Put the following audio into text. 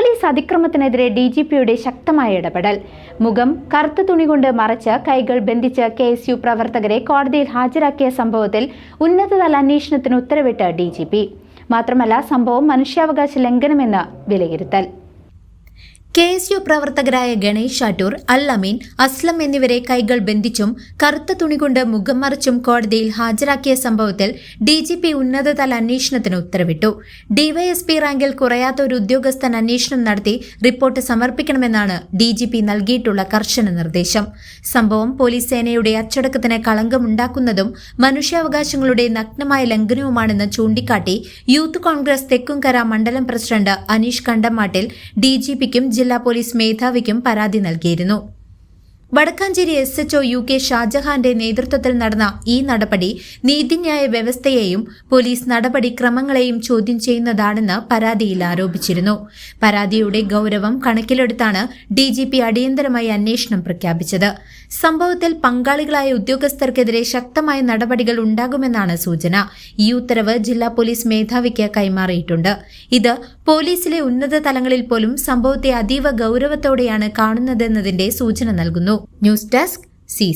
Police അതിക്രമത്തിനെതിരെ D G പിയുടെ ശക്തമായ ഇടപെടൽ. മുഖം കറുത്ത തുണി കൊണ്ട് മറച്ച് കൈകൾ ബന്ധിച്ച് കെ എസ് യു പ്രവർത്തകരെ കോടതിയിൽ ഹാജരാക്കിയ സംഭവത്തിൽ ഉന്നതതല അന്വേഷണത്തിന് ഉത്തരവിട്ട് ഡി ജി പി. മാത്രമല്ല സംഭവം മനുഷ്യാവകാശ ലംഘനമെന്ന് വിലയിരുത്തൽ. കെ എസ് യു പ്രവർത്തകരായ ഗണേഷ് ഷാറ്റൂർ അൽ അമീൻ അസ്ലം എന്നിവരെ കൈകൾ ബന്ധിച്ചും കറുത്ത തുണി കൊണ്ട് മുഖം മറിച്ചും കോടതിയിൽ ഹാജരാക്കിയ സംഭവത്തിൽ ഡി ജി പി ഉന്നതതല അന്വേഷണത്തിന് ഉത്തരവിട്ടു. ഡിവൈഎസ്പി റാങ്കിൽ കുറയാത്ത ഒരു ഉദ്യോഗസ്ഥൻ അന്വേഷണം നടത്തി റിപ്പോർട്ട് സമർപ്പിക്കണമെന്നാണ് ഡി ജി പി നൽകിയിട്ടുള്ള കർശന നിർദ്ദേശം. സംഭവം പോലീസ് സേനയുടെ അച്ചടക്കത്തിന് കളങ്കമുണ്ടാക്കുന്നതും മനുഷ്യാവകാശങ്ങളുടെ നഗ്നമായ ലംഘനവുമാണെന്ന് ചൂണ്ടിക്കാട്ടി യൂത്ത് കോൺഗ്രസ് തെക്കുംകര മണ്ഡലം president Aneesh Kandamattil D G പിക്കും ജില്ലാ പോലീസ് മേധാവിക്കും പരാതി നൽകിയിരുന്നു Vadakkanchery S H O U K ഷാജഹാന്റെ നേതൃത്വത്തിൽ നടന്ന ഈ നടപടി നീതിന്യായ വ്യവസ്ഥയെയും പോലീസ് നടപടിക്രമങ്ങളെയും ചോദ്യം ചെയ്യുന്നതാണെന്ന് പരാതിയിൽ ആരോപിച്ചിരുന്നു. പരാതിയുടെ ഗൌരവം കണക്കിലെടുത്താണ് ഡി ജി പി അടിയന്തരമായി അന്വേഷണം പ്രഖ്യാപിച്ചത്. സംഭവത്തിൽ പങ്കാളികളായ ഉദ്യോഗസ്ഥർക്കെതിരെ ശക്തമായ നടപടികൾ ഉണ്ടാകുമെന്നാണ് സൂചന. ഈ ഉത്തരവ് ജില്ലാ പോലീസ് മേധാവിക്ക് കൈമാറിയിട്ടുണ്ട്. ഇത് പോലീസിലെ ഉന്നത തലങ്ങളിൽ പോലും സംഭവത്തെ അതീവ ഗൌരവത്തോടെയാണ് കാണുന്നതെന്നതിന്റെ സൂചന നൽകുന്നു. News desk C